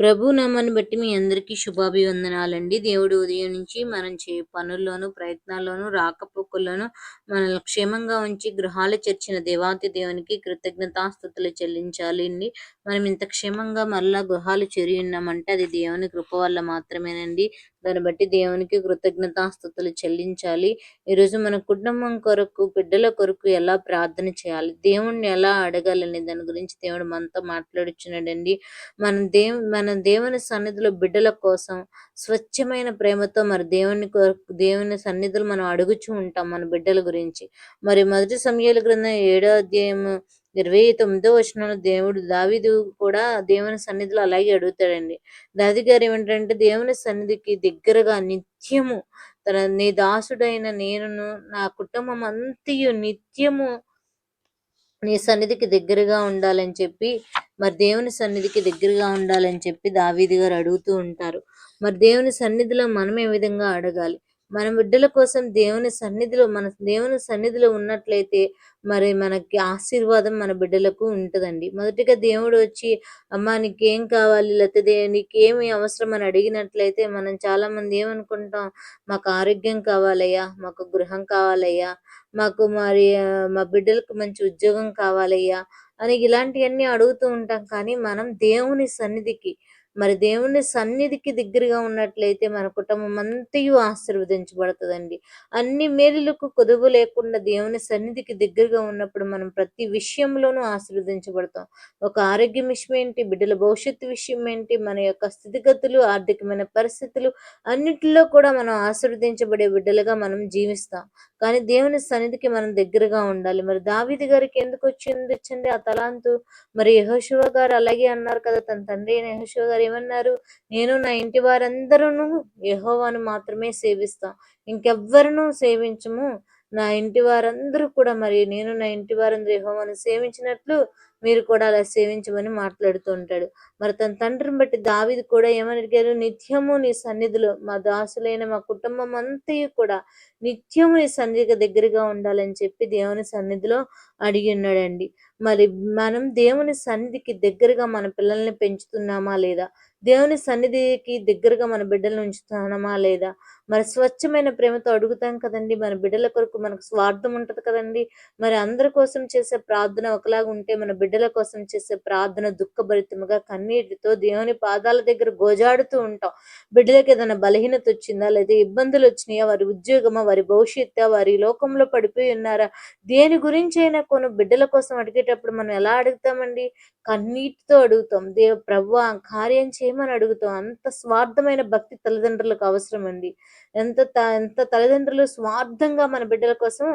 ప్రభు నామాన్ని బట్టి మీ అందరికీ శుభాభివందనాలండి. దేవుడు ఉదయం నుంచి మనం చే పనుల్లోనూ ప్రయత్నాల్లోనూ రాకపోకల్లోనూ మనల్ని క్షేమంగా ఉంచి గృహాలు చేర్చిన దేవాతి దేవునికి కృతజ్ఞతాస్థుతులు చెల్లించాలి అండి మనం ఇంత క్షేమంగా మరలా గృహాలు చేరి ఉన్నామంటే అది దేవుని కృప వల్ల మాత్రమేనండి. దాన్ని బట్టి దేవునికి కృతజ్ఞతాస్థుతులు చెల్లించాలి. ఈరోజు మన కుటుంబం కొరకు బిడ్డల కొరకు ఎలా ప్రార్థన చేయాలి? దేవుణ్ణి ఎలా అడగాలని దాని గురించి దేవుడు మనతో మాట్లాడుచున్నాడండి. మన దేవు మన దేవుని సన్నిధిలో బిడ్డల కోసం స్వచ్ఛమైన ప్రేమతో మరి దేవుని కొరకు దేవుని సన్నిధులు మనం అడుగుచూ ఉంటాం మన బిడ్డల గురించి. మరి మొదటి సమయాల గ్రంథం ఏడో అధ్యాయము ఇరవై తొమ్మిదో వచనంలో దేవుడు. దావిదు కూడా దేవుని సన్నిధిలో అలాగే అడుగుతాడండి. దాది గారు ఏమిటంటే దేవుని సన్నిధికి దగ్గరగా నిత్యము తన నీ దాసుడైన నేనును నా కుటుంబం అంతయు నిత్యము నీ సన్నిధికి దగ్గరగా ఉండాలని చెప్పి మరి దేవుని సన్నిధికి దగ్గరగా ఉండాలని చెప్పి దావీది గారు అడుగుతూ ఉంటారు. మరి దేవుని సన్నిధిలో మనం ఏ విధంగా అడగాలి? మన బిడ్డల కోసం దేవుని సన్నిధిలో మన దేవుని సన్నిధిలో ఉన్నట్లయితే మరి మనకి ఆశీర్వాదం మన బిడ్డలకు ఉంటుందండి. మొదటిగా దేవుడు వచ్చి అమ్మ నీకేం కావాలి? లేకపోతే నీకేమి అవసరం? అని అడిగినట్లయితే మనం చాలా మంది ఏమనుకుంటాం మాకు ఆరోగ్యం కావాలయ్యా మాకు గృహం కావాలయ్యా మాకు మరి మా బిడ్డలకు మంచి ఉద్యోగం కావాలయ్యా అని ఇలాంటివన్నీ అడుగుతూ ఉంటాం. కానీ మనం దేవుని సన్నిధికి మరి దేవుని సన్నిధికి దగ్గరగా ఉన్నట్లయితే మన కుటుంబం అంతయు ఆశీర్వదించబడుతుందండి. అన్ని మేలులకు కొదువు లేకుండా దేవుని సన్నిధికి దగ్గరగా ఉన్నప్పుడు మనం ప్రతి విషయంలోనూ ఆశీర్వదించబడతాం. ఒక ఆరోగ్యం విషయం ఏంటి? బిడ్డల భవిష్యత్తు విషయం ఏంటి? మన యొక్క స్థితిగతులు ఆర్థికమైన పరిస్థితులు అన్నిటిలో కూడా మనం ఆశీర్వదించబడే బిడ్డలుగా మనం జీవిస్తాం. కానీ దేవుని సన్నిధికి మనం దగ్గరగా ఉండాలి. మరి దావిది గారికి ఎందుకు వచ్చింది? వచ్చింది ఆ తలాంతు? మరి యహోశివ గారు అలాగే అన్నారు కదా తన తండ్రి అయిన యహోశివ గారు ఏమన్నారు? నేను నా ఇంటి వారందరూ యహోవాను మాత్రమే సేవిస్తాం. ఇంకెవ్వరూ సేవించము. నా ఇంటి వారందరూ కూడా మరి నేను నా ఇంటి వారందరూ యహోవాను సేవించినట్లు మీరు కూడా అలా సేవించమని మాట్లాడుతూ ఉంటాడు. మరి తన తండ్రిని బట్టి దావిది కూడా ఏమని అడిగారు నిత్యము నీ సన్నిధిలో మా దాసులైన మా కుటుంబం అంతయు కూడా నిత్యము నీ సన్నిధికి దగ్గరగా ఉండాలని చెప్పి దేవుని సన్నిధిలో అడిగి ఉన్నాడండి. మరి మనం దేవుని సన్నిధికి దగ్గరగా మన పిల్లల్ని పెంచుతున్నామా లేదా? దేవుని సన్నిధికి దగ్గరగా మన బిడ్డలను ఉంచుతున్నామా లేదా? మరి స్వచ్ఛమైన ప్రేమతో అడుగుతాం కదండి. మన బిడ్డల కొరకు మనకు స్వార్థం ఉంటుంది కదండి. మరి అందరి కోసం చేసే ప్రార్థన ఒకలాగా ఉంటే మన బిడ్డ బిడ్డల కోసం చేసే ప్రార్థన దుఃఖభరితముగా కన్నీటితో దేవుని పాదాల దగ్గర గోజాడుతూ ఉంటాం. బిడ్డలకి ఏదైనా బలహీనత వచ్చిందా లేదా ఇబ్బందులు వచ్చినాయా? వారి ఉద్యోగమా? వారి భవిష్యత్తు? వారి లోకంలో పడిపోయి ఉన్నారా? దేని గురించి అయినా కొన్ని బిడ్డల కోసం అడిగేటప్పుడు మనం ఎలా అడుగుతామండి? కన్నీటితో అడుగుతాం. దేవ ప్రభు కార్యం చేయమని అడుగుతాం. అంత స్వార్థమైన భక్తి తల్లిదండ్రులకు అవసరం అండి ఎంత ఎంత తల్లిదండ్రులు స్వార్థంగా మన బిడ్డల కోసం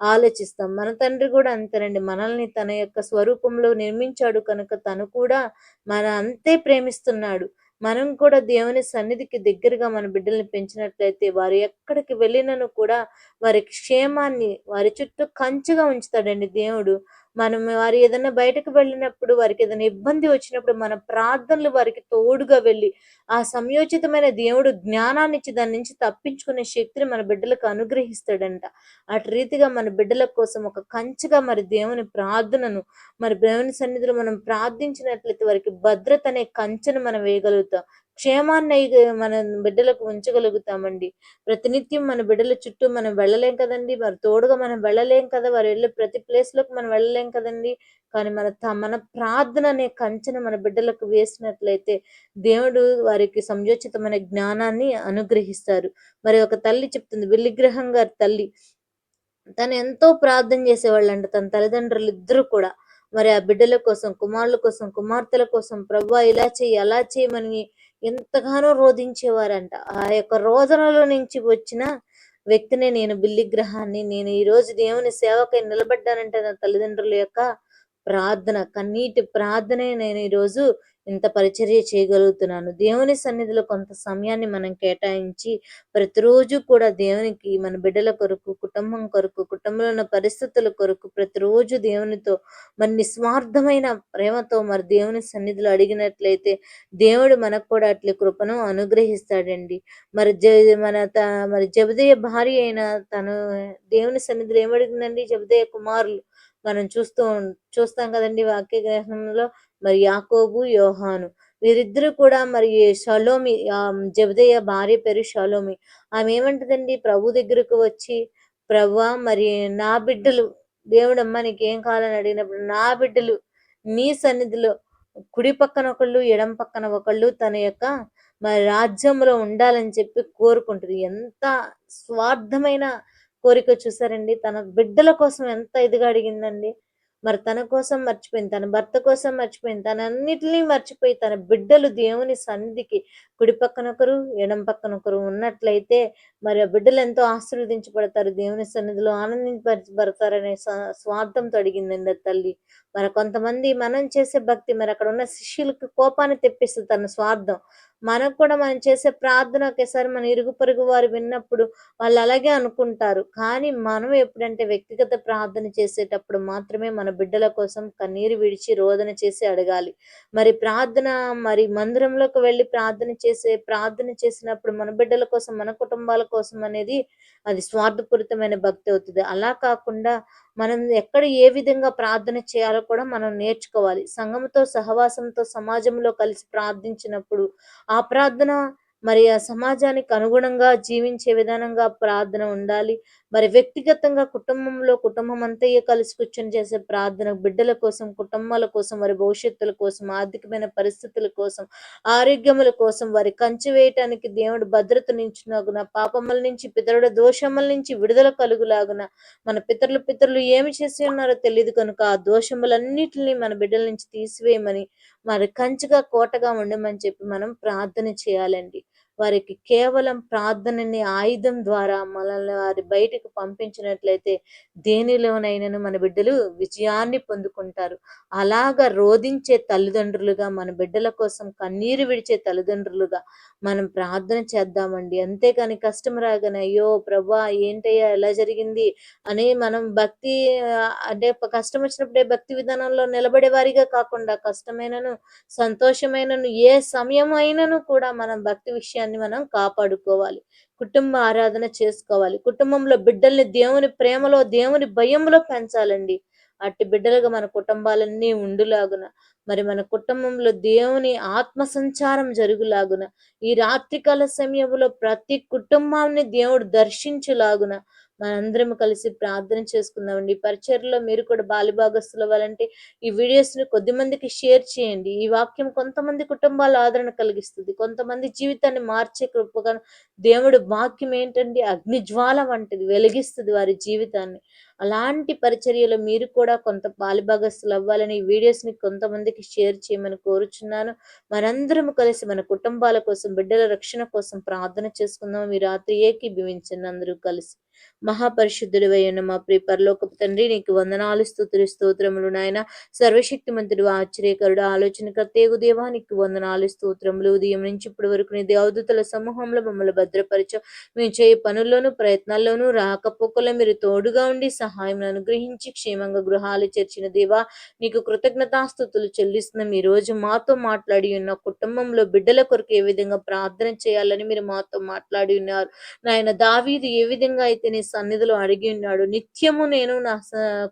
ఆలోచిస్తాం. మన తండ్రి కూడా అంతేనండి. మనల్ని తన యొక్క స్వరూపంలో నిర్మించాడు కనుక తను కూడా మన అంతే ప్రేమిస్తున్నాడు. మనం కూడా దేవుని సన్నిధికి దగ్గరగా మన బిడ్డల్ని పెంచినట్లయితే వారు ఎక్కడికి వెళ్ళినను కూడా వారి క్షేమాన్ని వారి చుట్టూ కంచుగా ఉంచుతాడండి దేవుడు. మనం వారు ఏదైనా బయటకు వెళ్ళినప్పుడు వారికి ఏదైనా ఇబ్బంది వచ్చినప్పుడు మన ప్రార్థనలు వారికి తోడుగా వెళ్ళి ఆ సంయోచితమైన దేవుడు జ్ఞానాన్ని ఇచ్చి దాని నుంచి తప్పించుకునే శక్తిని మన బిడ్డలకు అనుగ్రహిస్తాడంట. అటు రీతిగా మన బిడ్డల కోసం ఒక కంచిగా మరి దేవుని ప్రార్థనను మరి దేవుని సన్నిధిలో మనం ప్రార్థించినట్లయితే వారికి భద్రత అనే కంచెను మనం వేయగలుగుతాం. క్షేమాన్ని మన బిడ్డలకు ఉంచగలుగుతామండి. ప్రతినిత్యం మన బిడ్డల చుట్టూ మనం వెళ్ళలేం కదండి. మరి తోడుగా మనం వెళ్ళలేం కదా. వారు వెళ్ళే ప్రతి ప్లేస్లోకి మనం వెళ్ళలేం కదండి. కానీ మన మన ప్రార్థన అనే కంచెను మన బిడ్డలకు వేసినట్లయితే దేవుడు వారికి సంయోచితమైన జ్ఞానాన్ని అనుగ్రహిస్తారు. మరి ఒక తల్లి చెప్తుంది విల్లిగ్రహం గారి తల్లి తను ఎంతో ప్రార్థన చేసేవాళ్ళంట. తన తల్లిదండ్రులు ఇద్దరు కూడా. మరి ఆ బిడ్డల కోసం కుమారుల కోసం కుమార్తెల కోసం ప్రభా ఇలా చేయి అలా చేయమని ఎంతగానో రోధించేవారంట. ఆ యొక్క రోదనలో నుంచి వచ్చిన వ్యక్తిని నేను బిల్లిగ్రహాన్ని నేను ఈ రోజు దేవుని సేవకై నిలబడ్డానంటే నా తల్లిదండ్రుల యొక్క ప్రార్థన కన్నీటి ప్రార్థనే నేను ఈరోజు ఇంత పరిచర్య చేయగలుగుతున్నాను. దేవుని సన్నిధిలో కొంత సమయాన్ని మనం కేటాయించి ప్రతిరోజు కూడా దేవునికి మన బిడ్డల కొరకు కుటుంబం కొరకు కుటుంబంలో ఉన్న పరిస్థితుల కొరకు ప్రతిరోజు దేవునితో మరి నిస్వార్థమైన ప్రేమతో మరి దేవుని సన్నిధిలో అడిగినట్లయితే దేవుడు మనకు కూడా అట్ల కృపను అనుగ్రహిస్తాడండి. మరి జ మన త మరి జబదయ భార్య అయిన తను దేవుని సన్నిధిలో ఏమడిగిందండి? జబదయ కుమారులు. మనం చూస్తూ చూస్తాం కదండి వాక్య గ్రహణంలో మరి యాకోబు యోహాను. వీరిద్దరూ కూడా మరి షలోమి జబదయ్య భార్య పేరు షలోమి. ఆమె ఏమంటదండి? ప్రభు దగ్గరకు వచ్చి ప్రభా మరి నా బిడ్డలు దేవుడమ్మ నీకేం కావాలని అడిగినప్పుడు నా బిడ్డలు నీ సన్నిధిలో కుడి పక్కన ఒకళ్ళు ఎడం పక్కన ఒకళ్ళు తన యొక్క మరి రాజ్యంలో ఉండాలని చెప్పి కోరుకుంటుంది ఎంత స్వార్థమైన కోరిక చూసారండి. తన బిడ్డల కోసం ఎంత ఇదిగా అడిగిందండి. మరి తన కోసం మర్చిపోయింది. తన భర్త కోసం మర్చిపోయింది. తన అన్నిటినీ మర్చిపోయి తన బిడ్డలు దేవుని సన్నిధికి కుడి పక్కన ఒకరు ఎడం పక్కన ఒకరు ఉన్నట్లయితే మరి ఆ బిడ్డలు ఎంతో ఆశీర్వదించబడతారు దేవుని సన్నిధిలో ఆనందించబడతారనే స్వార్థంతో అడిగిందండి తల్లి. మరి కొంతమంది మనం చేసే భక్తి మరి అక్కడ ఉన్న శిష్యులకు కోపాన్ని తెప్పిస్తుంది తన స్వార్థం. మనకు కూడా మనం చేసే ప్రార్థన ఒకేసారి మన ఇరుగు పొరుగు వారు విన్నప్పుడు వాళ్ళు అలాగే అనుకుంటారు. కానీ మనం ఎప్పుడంటే వ్యక్తిగత ప్రార్థన చేసేటప్పుడు మాత్రమే మన బిడ్డల కోసం కన్నీరు విడిచి రోదన చేసి అడగాలి. మరి ప్రార్థన మరి మందిరంలోకి వెళ్ళి ప్రార్థన చేసే ప్రార్థన చేసినప్పుడు మన బిడ్డల కోసం మన కుటుంబాల కోసం అనేది అది స్వార్థపూరితమైన భక్తి అవుతుంది. అలా కాకుండా మనం ఎక్కడ ఏ విధంగా ప్రార్థన చేయాలో కూడా మనం నేర్చుకోవాలి. సంఘంతో సహవాసంతో సమాజంలో కలిసి ప్రార్థించినప్పుడు ఆ ప్రార్థన మరి ఆ సమాజానికి అనుగుణంగా జీవించే విధానంగా ప్రార్థన ఉండాలి. మరి వ్యక్తిగతంగా కుటుంబంలో కుటుంబం అంతయ్య కలిసి కూర్చొని చేసే ప్రార్థన బిడ్డల కోసం కుటుంబాల కోసం వారి భవిష్యత్తుల కోసం ఆర్థికమైన పరిస్థితుల కోసం ఆరోగ్యముల కోసం వారి కంచి వేయటానికి దేవుడు భద్రత నించున్నాగున పాపముల నుంచి పితరుడు దోషముల నుంచి విడుదల కలుగులాగున మన పితరులు పితరులు ఏమి చేసి ఉన్నారో తెలియదు కనుక ఆ దోషములన్నిటిని మన బిడ్డల నుంచి తీసివేయమని మరి కంచిగా కోటగా ఉండమని చెప్పి మనం ప్రార్థన చేయాలండి. వారికి కేవలం ప్రార్థనని ఆయుధం ద్వారా మనల్ని వారి బయటకు పంపించినట్లయితే దేనిలోనైనా మన బిడ్డలు విజయాన్ని పొందుకుంటారు. అలాగా రోధించే తల్లిదండ్రులుగా మన బిడ్డల కోసం కన్నీరు విడిచే తల్లిదండ్రులుగా మనం ప్రార్థన చేద్దామండి. అంతేగాని కష్టం రాగానే అయ్యో ప్రభా ఏంటయ్యా ఎలా జరిగింది అని మనం భక్తి అంటే కష్టం వచ్చినప్పుడే భక్తి విధానంలో నిలబడే వారిగా కాకుండా కష్టమైనను సంతోషమైనను ఏ సమయం అయినను కూడా మనం భక్తి విషయాన్ని ఆరోగ్యాన్ని మనం కాపాడుకోవాలి. కుటుంబ ఆరాధన చేసుకోవాలి. కుటుంబంలో బిడ్డల్ని దేవుని ప్రేమలో దేవుని భయంలో పెంచాలండి. అట్టి బిడ్డలుగా మన కుటుంబాలన్నీ ఉండులాగున. మరి మన కుటుంబంలో దేవుని ఆత్మ సంచారం జరుగులాగున. ఈ రాత్రికాల సమయంలో ప్రతి కుటుంబాన్ని దేవుడు దర్శించులాగున. మనందరం కలిసి ప్రార్థన చేసుకుందామండి. పరిచయలో మీరు కూడా బాలిభాగస్తులు అవ్వాలంటే ఈ వీడియోస్ని కొద్ది మందికి షేర్ చేయండి. ఈ వాక్యం కొంతమంది కుటుంబాల ఆదరణ కలిగిస్తుంది. కొంతమంది జీవితాన్ని మార్చే కృపగా దేవుడు వాక్యం ఏంటండి? అగ్నిజ్వాల వంటిది వెలిగిస్తుంది వారి జీవితాన్ని. అలాంటి పరిచర్యలో మీరు కూడా కొంత పాలిభాగస్తులు అవ్వాలని ఈ వీడియోస్ని కొంతమందికి షేర్ చేయమని కోరుచున్నాను. మనందరం కలిసి మన కుటుంబాల కోసం బిడ్డల రక్షణ కోసం ప్రార్థన చేసుకుందాం. ఈ రాత్రి ఏకీభవించండి అందరూ కలిసి. మహాపరిశుద్ధుడు అయిన మా ప్రియ పరలోకపు తండ్రి నీకు వందనాలు స్థుతులు స్తోత్రములు నాయన. సర్వశక్తిమంతుడు ఆశ్చర్యకరుడు ఆలోచనకర్తేగు దేవా నీకు వందనాలు స్తోత్రములు. ఉదయం నుంచి ఇప్పటి వరకు నీ దేవదూతల సమూహంలో మమ్మల్ని భద్రపరచు. మేము చేయ పనుల్లోనూ ప్రయత్నాల్లోనూ రాకపోకలో మీరు తోడుగా ఉండి సహాయం అనుగ్రహించి క్షేమంగా గృహాలు చేర్చిన దేవా నీకు కృతజ్ఞతాస్థుతులు చెల్లిస్తున్నాం. ఈ రోజు మాతో మాట్లాడి ఉన్న కుటుంబంలో బిడ్డల కొరకు ఏ విధంగా ప్రార్థన చేయాలని మీరు మాతో మాట్లాడి ఉన్నారు. నాయన దావీది ఏ విధంగా అయితే నీ సన్నిధిలో అడిగి ఉన్నాడు. నిత్యము నేను నా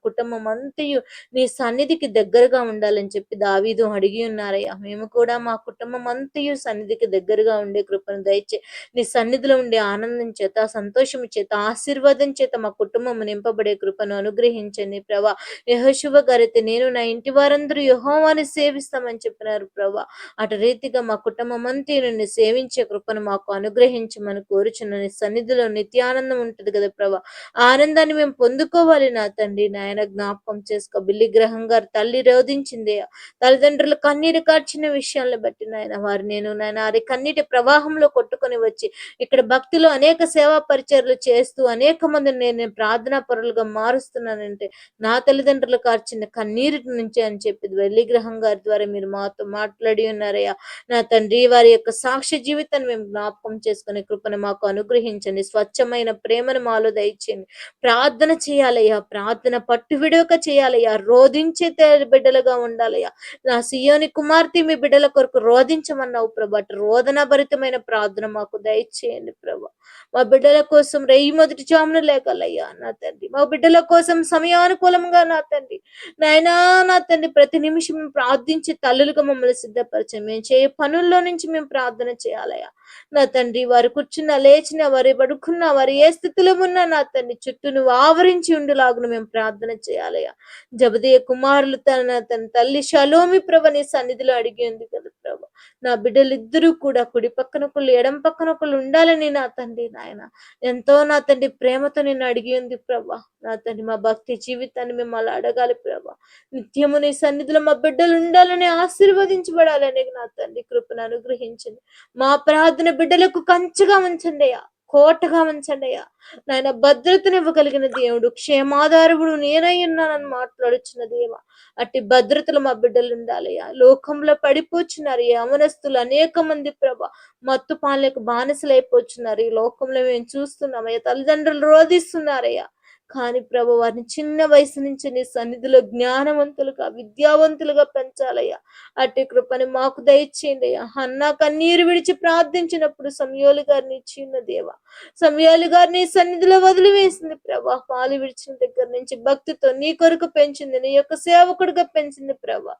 కుటుంబం అంతయు నీ సన్నిధికి దగ్గరగా ఉండాలని చెప్పి దావీదు అడిగి ఉన్నారయ్యా. మేము కూడా మా కుటుంబం అంతయు సన్నిధికి దగ్గరగా ఉండే కృపను దయచే నీ సన్నిధిలో ఉండే ఆనందం చేత సంతోషం చేత ఆశీర్వాదం చేత మా కుటుంబం నింపబడే కృపను అనుగ్రహించండి ప్రభా. యహోశుభ గారైతే నేను నా ఇంటి వారందరూ యహోవాని సేవిస్తామని చెప్పినారు ప్రభా. అటు రీతిగా మా కుటుంబం అంతా నిన్ను సేవించే కృపను మాకు అనుగ్రహించమని కోరుచున్న నీ సన్నిధిలో నిత్యానందం ఉంటుంది కదా ప్రభా. ఆనందాన్ని మేము పొందుకోవాలి నా తండ్రి. నాయన జ్ఞాపకం చేసుకో. బిల్లి గ్రహం గారు తల్లి రోధించింది. తల్లిదండ్రులు కన్నీరు కార్చిన విషయాలను బట్టి నాయన వారు నేను నాయన అది కన్నీటి ప్రవాహంలో కొట్టుకొని వచ్చి ఇక్కడ భక్తిలో అనేక సేవా పరిచర్లు చేస్తూ అనేక మందిని నేను ప్రార్థనా పరులుగా మారుస్తున్నానంటే నా తల్లిదండ్రులు కార్చిన కన్నీరు నుంచి అని చెప్పి వెళ్ళి గ్రహం గారి ద్వారా మీరు మాతో మాట్లాడి ఉన్నారయ్యా. నా తండ్రి వారి యొక్క సాక్ష్య జీవితాన్ని మేము జ్ఞాపకం చేసుకునే కృపను మాకు అనుగ్రహించండి. స్వచ్ఛమైన ప్రేమను మా మాలో దయచేయండి. ప్రార్థన చేయాలయ్యా ప్రార్థన పట్టు విడవక చేయాలయ్యా రోధించే బిడ్డలుగా ఉండాలయ్యా. నా సియోని కుమార్తె మీ బిడ్డల కొరకు రోధించమన్నావు ప్రభా. రోదన భరితమైన ప్రార్థన మాకు దయచేయండి ప్రభా. మా బిడ్డల కోసం రెయ్యి మొదటి జామున లేకలయ్యా నా తండ్రి. మా బిడ్డల కోసం సమయానుకూలంగా నా తండ్రి. నాయనా నా తండ్రి ప్రతి నిమిషం మేము ప్రార్థించి తల్లులుగా మమ్మల్ని సిద్ధపరచం. మేము చేయ పనుల్లో నుంచి మేము ప్రార్థన చేయాలయ్యా. నా తండ్రి వారు కూర్చున్న లేచిన వారి పడుకున్న వారు ఏ స్థితిలో ఉన్నా నా తండ్రి చుట్టూ నువ్వు ఆవరించి ఉండులాగున మేము ప్రార్థన చేయాలయ్యా. జబదీయ కుమారులు తన తన తల్లి షలోమి ప్రభ నీ సన్నిధిలో అడిగి ఉంది కదా నా బిడ్డలిద్దరూ కూడా కుడి పక్కన ఒకళ్ళు ఎడం పక్కన ఒకళ్ళు ఉండాలని నా తండ్రి నాయన. ఎంతో నా తండ్రి ప్రేమతో నేను అడిగి ఉంది ప్రభా. నా తండ్రి మా భక్తి జీవితాన్ని మేము అలా అడగాలి ప్రభా. నిత్యము నీ సన్నిధిలో మా బిడ్డలు ఉండాలని ఆశీర్వదించబడాలని నా తండ్రి కృపను అనుగ్రహించండి. మా ప్రార్థన బిడ్డలకు కంచగా ఉంచండి అయ్యా. కోటగా ఉంచండి అయ్యా. నాయన భద్రతను ఇవ్వగలిగిన దేవుడు క్షేమాధారుడు నేనై ఉన్నానని మాట్లాడుచున్న దేవ. అట్టి భద్రతలు మా బిడ్డలు ఉండాలయ్యా లోకంలో పడిపోచున్నారు ఈ అమనస్తులు అనేక మంది ప్రభ. మత్తు పాలకు బానిసలైపోతున్నారు ఈ లోకంలో మేము చూస్తున్నామయ్యా తల్లిదండ్రులు రోధిస్తున్నారయ్యా కానీ ప్రభు వారిని చిన్న వయసు నుంచి నీ సన్నిధిలో జ్ఞానవంతులుగా విద్యావంతులుగా పెంచాలయ్యా. అట్టి కృపని మాకు దయచేయండి అయ్యా. అన్న కన్నీరు విడిచి ప్రార్థించినప్పుడు సమయోలు గారిని చిన్న దేవ. సమయాలు గారిని సన్నిధిలో వదిలివేసింది ప్రభా. పాలు విడిచిన దగ్గర నుంచి భక్తితో నీ కొరకు పెంచింది నీ యొక్క సేవకుడిగా పెంచింది ప్రభా.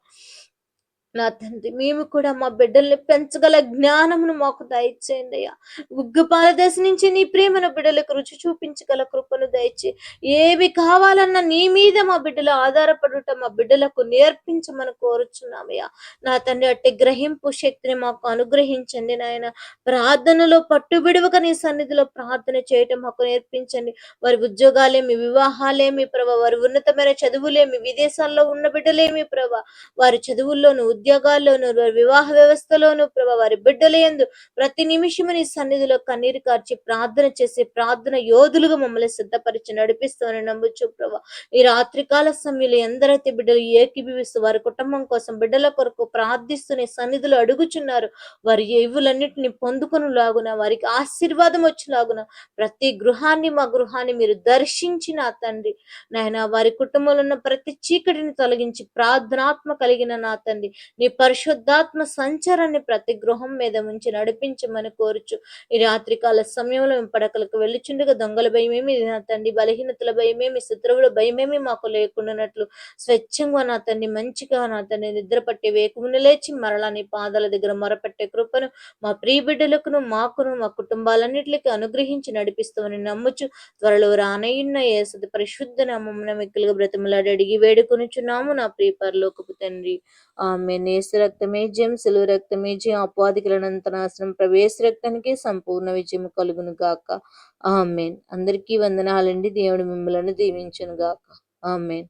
నా తండ్రి మేము కూడా మా బిడ్డల్ని పెంచగల జ్ఞానమును మాకు దయచేయండి అయ్యా. ఉగ్గుపాల దశ నుంచి నీ ప్రేమను బిడ్డలకు రుచి చూపించగల కృపను దయచే. ఏవి కావాలన్నా నీ మీద మా బిడ్డలు ఆధారపడుట మా బిడ్డలకు నేర్పించమని కోరుచున్నామయ్యా నా తండ్రి అట్టి గ్రహింపు శక్తిని మాకు అనుగ్రహించండి నాయన. ప్రార్థనలో పట్టుబిడువక నీ సన్నిధిలో ప్రార్థన చేయటం మాకు నేర్పించండి. వారి ఉద్యోగాలేమి వివాహాలేమి ప్రభా. వారి ఉన్నతమైన చదువులేమి విదేశాల్లో ఉన్న బిడ్డలేమి ప్రభా. వారి చదువుల్లోనూ ఉద్యోగాల్లోను వారి వివాహ వ్యవస్థలోను ప్రభా వారి బిడ్డలందు ప్రతి నిమిషము నీ సన్నిధిలో కన్నీరు కార్చి ప్రార్థన చేసి ప్రార్థన యోధులుగా మమ్మల్ని సిద్ధపరిచి నడిపిస్తామని నమ్ముచు ప్రభా. ఈ రాత్రికాల సమయంలో ఎందరైతే బిడ్డలు ఏకీభవిస్తూ వారి కుటుంబం కోసం బిడ్డల కొరకు ప్రార్థిస్తూ నీ సన్నిధిలో అడుగుచున్నారు వారి ఇవులన్నిటిని పొందుకుని లాగున వారికి ఆశీర్వాదం వచ్చేలాగున ప్రతి గృహాన్ని మా గృహాన్ని మీరు దర్శించిన తండ్రి నాయన వారి కుటుంబంలో ఉన్న ప్రతి చీకటిని తొలగించి ప్రార్థనాత్మ కలిగిన నా తండ్రి నీ పరిశుద్ధాత్మ సంచారాన్ని ప్రతి గృహం మీద ఉంచి నడిపించమని కోరుచు. ఈ రాత్రికాల సమయంలో మేము పడకలకు వెళ్ళిచుండగా దొంగల భయమేమి నా తండ్రి బలహీనతల భయమేమి శత్రువుల భయమేమి మాకు లేకుండానట్లు. స్వచ్ఛంగా నా తండ్రి మంచిగా నా తండ్రి నిద్ర పట్టి వేకుమును లేచి మరలా నీ పాదాల దగ్గర మొరపెట్టే కృపను మా ప్రియ బిడ్డలకును మాకును మా కుటుంబాలన్నిటికీ అనుగ్రహించి నడిపిస్తామని నమ్ముచు. త్వరలో రానయ్యున్న యేసుది పరిశుద్ధ నామమున మిక్కులుగా బ్రతిమలాడి అడిగి వేడుకొనుచున్నాము నా ప్రియ పరలోకపు తండ్రి. ఆమె నేసు రక్తమే జయం సులువు రక్తమే జయం అపాధికులనంత నాశనం ప్రవేశ రక్తానికి సంపూర్ణ విజయం కలుగును గాక. ఆమెన్. అందరికీ వందనాలండి. దేవుడు మిమ్మల్ని దీవించును గాక. ఆమెన్.